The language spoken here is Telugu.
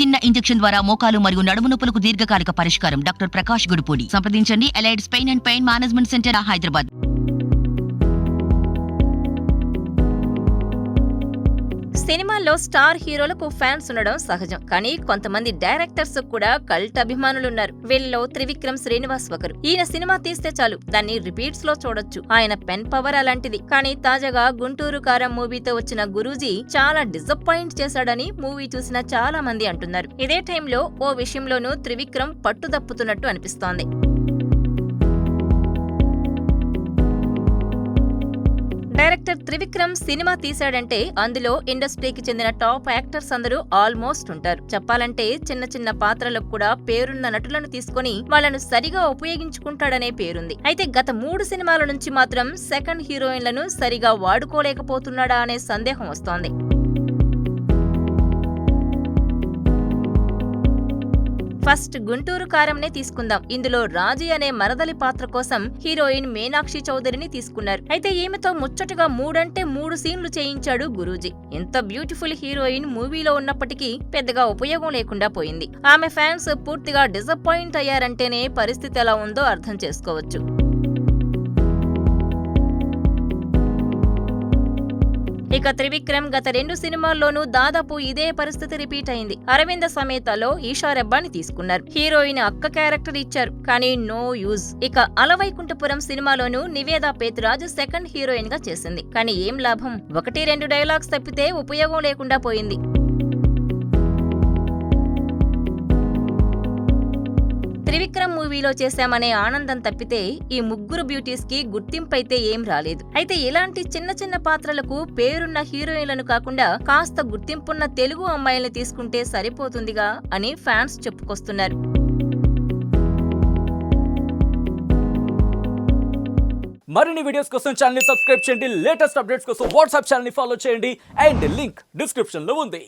చిన్న ఇంజెక్షన్ ద్వారా మోకాలు మరియు నడుము నొప్పులకు దీర్ఘకాలిక పరిష్కారం. డాక్టర్ ప్రకాష్ గుడిపూడి. సంప్రదించండి. Allied's pain and pain management centre Hyderabad. సినిమాల్లో స్టార్ హీరోలకు ఫ్యాన్స్ ఉండడం సహజం. కానీ కొంతమంది డైరెక్టర్స్ కూడా కల్ట్ అభిమానులున్నారు. వీళ్ళలో త్రివిక్రమ్ శ్రీనివాస్ ఒకరు. ఈయన సినిమా తీస్తే చాలు. దాన్ని రిపీట్స్లో చూడొచ్చు. ఆయన పెన్ పవర్ అలాంటిది. కానీ తాజాగా గుంటూరు కారం మూవీతో వచ్చిన గురూజీ చాలా డిసప్పాయింట్ చేశాడని మూవీ చూసిన చాలా మంది అంటున్నారు. ఇదే టైంలో ఓ విషయంలోనూ త్రివిక్రమ్ పట్టుదప్పుతున్నట్టు అనిపిస్తోంది. డైరెక్టర్ త్రివిక్రమ్ సినిమా తీశాడంటే అందులో ఇండస్ట్రీకి చెందిన టాప్ యాక్టర్స్ అందరూ ఆల్మోస్ట్ ఉంటారు. చెప్పాలంటే చిన్న చిన్న పాత్రలకు కూడా పేరున్న నటులను తీసుకొని వాళ్ళను సరిగా ఉపయోగించుకుంటాడనే పేరుంది. అయితే గత మూడు సినిమాల నుంచి మాత్రం సెకండ్ హీరోయిన్లను సరిగా వాడుకోలేకపోతున్నాడా అనే సందేహం వస్తోంది. ఫస్ట్ గుంటూరు కారంనే తీసుకుందాం. ఇందులో రాజీ అనే మరదలి పాత్ర కోసం హీరోయిన్ మీనాక్షి చౌదరిని తీసుకున్నారు. అయితే ఈమెతో ముచ్చటగా మూడంటే మూడు సీన్లు చేయించాడు గురూజీ. ఎంత బ్యూటిఫుల్ హీరోయిన్ మూవీలో ఉన్నప్పటికీ పెద్దగా ఉపయోగం లేకుండా పోయింది. ఆమె ఫ్యాన్స్ పూర్తిగా డిసప్పాయింట్ అయ్యారంటేనే పరిస్థితి ఎలా ఉందో అర్థం చేసుకోవచ్చు. ఇక త్రివిక్రమ్ గత రెండు సినిమాల్లోనూ దాదాపు ఇదే పరిస్థితి రిపీట్ అయింది. అరవింద సమేతలో ఈషా రెబ్బాని తీసుకున్నారు. హీరోయిన్ అక్క క్యారెక్టర్ ఇచ్చారు కానీ నో యూజ్. ఇక అలవైకుంఠపురం సినిమాలోనూ నివేదా పేతురాజు సెకండ్ హీరోయిన్గా చేసింది. కానీ ఏం లాభం? ఒకటి రెండు డైలాగ్స్ తప్పితే ఉపయోగం లేకుండా పోయింది. త్రివిక్రమ్ మూవీలో చేశామనే ఆనందం తప్పితే ఈ ముగ్గురు బ్యూటీస్కి గుర్తింపైతే ఏం రాలేదు. అయితే ఇలాంటి చిన్న చిన్న పాత్రలకు పేరున్న హీరోయిన్లను కాకుండా కాస్త గుర్తింపున్న తెలుగు అమ్మాయిల్ని తీసుకుంటే సరిపోతుందిగా అని ఫ్యాన్స్ చెప్పుకొస్తున్నారు. మరిన్ని వీడియోస్ కోసం ఛానల్ సబ్స్క్రైబ్ చేయండి. లేటెస్ట్ అప్డేట్స్ కోసం వాట్సాప్ ఛానల్ ఫాలో చేయండి. అండ్ లింక్ డిస్క్రిప్షన్లో ఉంది.